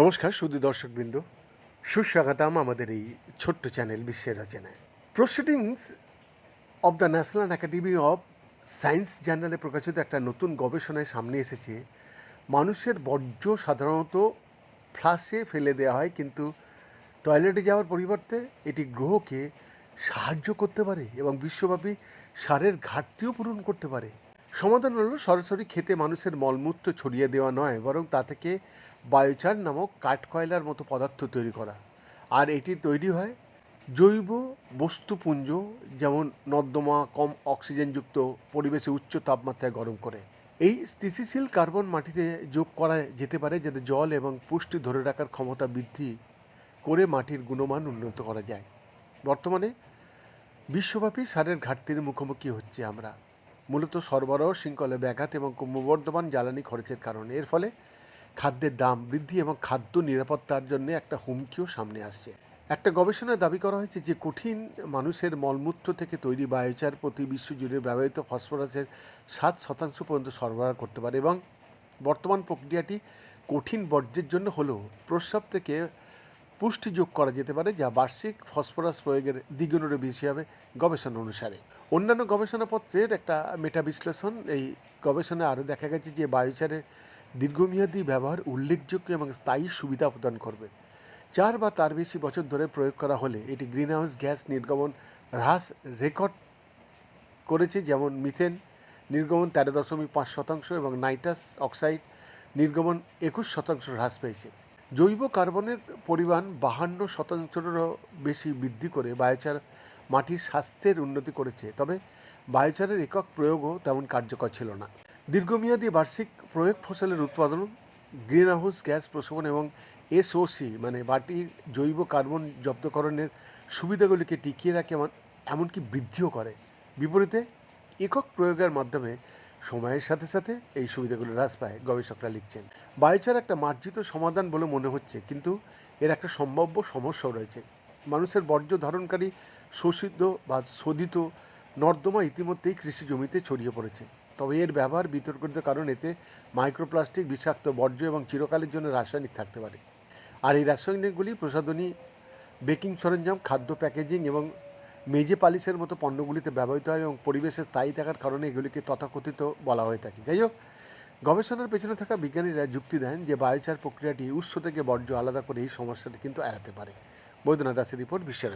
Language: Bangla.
নমস্কার সুদী দর্শকবৃন্দ। সুস্বাগতম আমাদের এই ছোট্ট চ্যানেল বিশ্বের রচনায়। Proceedings of the national academy of science জার্নালে প্রকাশিত একটা নতুন গবেষণায় সামনে এসেছে। মানুষের বর্জ্য সাধারণত ফ্লাশে ফেলে দেওয়া হয়, কিন্তু টয়লেটে যাওয়ার পরিবর্তে এটি গ্রহকে সাহায্য করতে পারে এবং বিশ্বব্যাপী সারের ঘাটতিও পূরণ করতে পারে। সমাধান হলো সরাসরি খেতে মানুষের মলমূত্র ছড়িয়ে দেওয়া নয়, বরং তা থেকে বায়োচার নামক কাঠকয়লার মতো পদার্থ তৈরি করা। আর এটি তৈরি হয় জৈব বস্তুপুঞ্জ, যেমন নর্দমা কম অক্সিজেনযুক্ত, পরিবেশে উচ্চ তাপমাত্রায় গরম করে। এই স্থিতিশীল কার্বন মাটিতে যোগ করা যেতে পারে, যাতে জল এবং পুষ্টি ধরে রাখার ক্ষমতা বৃদ্ধি করে মাটির গুণমান উন্নত করা যায়। বর্তমানে বিশ্বব্যাপী সারের ঘাটতির মুখোমুখি হচ্ছে আমরা। মূলত সরবরাহ, শৃঙ্খলে ব্যাঘাত এবং ক্রমবর্ধমান জ্বালানি খরচের কারণে। এর ফলে খাদ্যের দাম বৃদ্ধি এবং খাদ্য নিরাপত্তার জন্য একটা হুমকিও সামনে আসছে। একটা গবেষণায় দাবি করা হয়েছে যে, কঠিন মানুষের মলমূত্র থেকে তৈরি বায়োচার প্রতি বিশ্বজুড়ে ব্যবহৃত ফসফরাসের সাত শতাংশ পর্যন্ত সরবরাহ করতে পারে এবং বর্তমান প্রক্রিয়াটি কঠিন বর্জ্যের জন্য হলেও প্রস্রাব থেকে পুষ্টি যোগ করা যেতে পারে, যা বার্ষিক ফসফরাস প্রয়োগের দ্বিগুণেরও বেশি হবে গবেষণা অনুসারে। অন্যান্য গবেষণাপত্রের একটা মেটা বিশ্লেষণ, এই গবেষণায় আরও দেখা গেছে যে বায়োচারের দীর্ঘমেয়াদী ব্যবহার উল্লেখযোগ্য এবং স্থায়ী সুবিধা প্রদান করবে। চার বা তার বেশি বছর ধরে প্রয়োগ করা হলে এটি গ্রিনহাউস গ্যাস নির্গমন হ্রাস রেকর্ড করেছে, যেমন মিথেন নির্গমন তেরো দশমিক পাঁচ শতাংশ এবং নাইট্রাস অক্সাইড নির্গমন একুশ শতাংশ হ্রাস পেয়েছে। জৈব কার্বনের পরিমাণ বাহান্ন শতাংশেরও বেশি বৃদ্ধি করে বায়োচার মাটির স্বাস্থ্যের উন্নতি করেছে। তবে বায়োচারের একক প্রয়োগও তেমন কার্যকর ছিল না। দীর্ঘমেয়াদী বার্ষিক প্রয়োগ ফসলের উৎপাদন, গ্রিনহাউস গ্যাস প্রশমন এবং এসওসি মানে মাটির জৈব কার্বন জব্দকরণের সুবিধাগুলিকে টিকিয়ে রাখে এমনকি বৃদ্ধিও করে। বিপরীতে, একক প্রয়োগের মাধ্যমে সময়ের সাথে সাথে এই সুবিধাগুলো হ্রাস পায়, গবেষকরা লিখছেন। বায়োচার একটা মার্জিত সমাধান বলে মনে হচ্ছে, কিন্তু এর একটা সম্ভাব্য সমস্যাও রয়েছে। মানুষের বর্জ্য ধারণকারী, শোষিত বা শোধিত নর্দমা ইতিমধ্যেই কৃষি জমিতে ছড়িয়ে পড়েছে। তবে এর ব্যবহার বিতর্কিত কারণ, এতে মাইক্রোপ্লাস্টিক, বিষাক্ত বর্জ্য এবং চিরকালের জন্য রাসায়নিক থাকতে পারে। আর এই রাসায়নিকগুলি প্রসাধনী, বেকিং সরঞ্জাম, খাদ্য প্যাকেজিং এবং মেজে পালিশের মতো পণ্যগুলিতে ব্যবহৃত হয় এবং পরিবেশে স্থায়ী থাকার কারণে এগুলিকে তথাকথিত বলা হয়ে থাকে। যাই হোক, গবেষণার পেছনে থাকা বিজ্ঞানীরা যুক্তি দেন যে বায়োচার প্রক্রিয়াটি উৎস থেকে বর্জ্য আলাদা করে এই সমস্যাটি কিন্তু এড়াতে পারে। বৈদ্যনাথ দাসের রিপোর্ট বিশ্বের